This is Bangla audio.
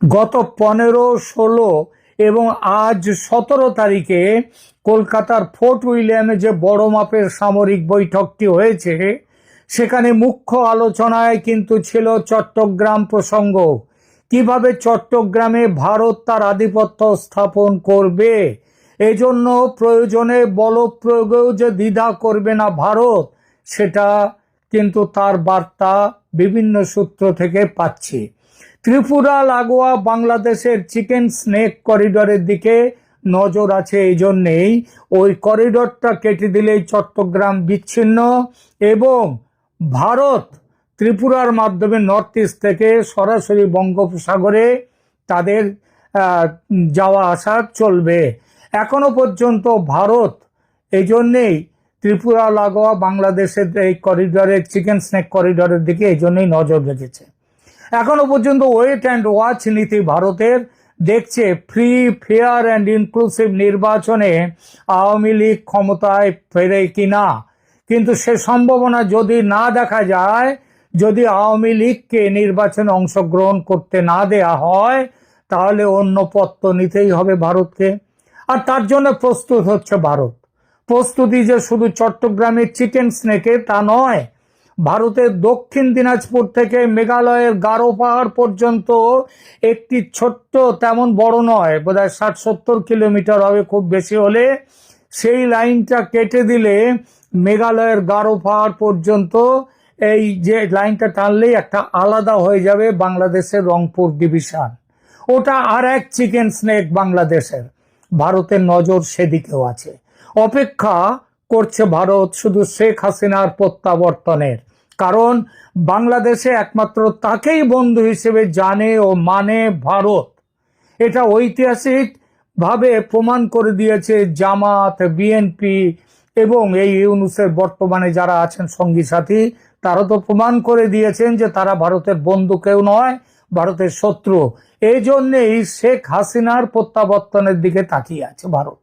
গত পনেরো, ষোলো এবং আজ সতেরো তারিখে কলকাতার ফোর্ট উইলিয়ামে যে বড় মাপের সামরিক বৈঠকটি হয়েছে, সেখানে মুখ্য আলোচনায় কিন্তু ছিল চট্টগ্রাম প্রসঙ্গ। কীভাবে চট্টগ্রামে ভারত তার আধিপত্য স্থাপন করবে? এজন্য প্রয়োজনে বল প্রয়োগেও যে দ্বিধা করবে না ভারত, সেটা কিন্তু তার বার্তা বিভিন্ন সূত্র থেকে পাচ্ছি। ত্রিপুরা, লাগোয়া, বাংলাদেশের চিকেন স্নেক করিডরের দিকে নজর আছে এই জন্যেই ওই করিডরটা কেটে দিলেই চট্টগ্রাম বিচ্ছিন্ন এবং ভারত ত্রিপুরার মাধ্যমে নর্থ ইস্ট থেকে সরাসরি বঙ্গোপসাগরে তাদের যাওয়া আসা চলবে। এখনও পর্যন্ত ভারত এই জন্যেই ত্রিপুরা, লাগোয়া, বাংলাদেশের এই করিডরের চিকেন স্নেক করিডরের দিকে এই জন্যই নজর রেখেছে। এখনও পর্যন্ত ওয়েট অ্যান্ড ওয়াচ নীতি ভারতের দেখছে ফ্রি, ফেয়ার অ্যান্ড ইনক্লুসিভ নির্বাচনে আওয়ামী লীগ ক্ষমতায় ফেরে কি না কিন্তু সে সম্ভাবনা যদি না দেখা যায়, যদি আওয়ামী লীগকে নির্বাচনে অংশগ্রহণ করতে না দেয়া হয়, তাহলে অন্য তো নিতেই হবে ভারতকে। আর তার জন্য প্রস্তুত হচ্ছে ভারত। প্রস্তুতি যে শুধু চট্টগ্রামের চিকেন স্নেকে তা নয় ভারতের দক্ষিণ দিনাজপুর থেকে মেঘালয়ের গারো পাহাড় পর্যন্ত একটি ছোট্ট তেমন বড় নয়, বোধহয় ষাট সত্তর কিলোমিটার হবে খুব বেশি হলে। সেই লাইনটা কেটে দিলে মেঘালয়ের গারো পাহাড় পর্যন্ত এই যে লাইনটা টানলেই একটা আলাদা হয়ে যাবে বাংলাদেশের রংপুর ডিভিশন। ওটা আর এক চিকেন স্নেক বাংলাদেশের। ভারতের নজর সেদিকেও আছে। অপেক্ষা করছে ভারত শুধু শেখ হাসিনার প্রত্যাবর্তনের। কারণ বাংলাদেশে একমাত্র তাকেই বন্ধু হিসেবে জানে ও মানে ভারত। এটা ঐতিহাসিক ভাবে প্রমাণ করে দিয়েছে জামাত, বিএনপি এবং এই ইউনুসের বর্তমানে যারা আছেন সঙ্গী সাথী, তারা তো প্রমাণ করে দিয়েছেন যে তারা ভারতের বন্ধু কেউ নয়, ভারতের শত্রু। এই জন্যেই শেখ হাসিনার প্রত্যাবর্তনের দিকে তাকিয়ে আছে ভারত।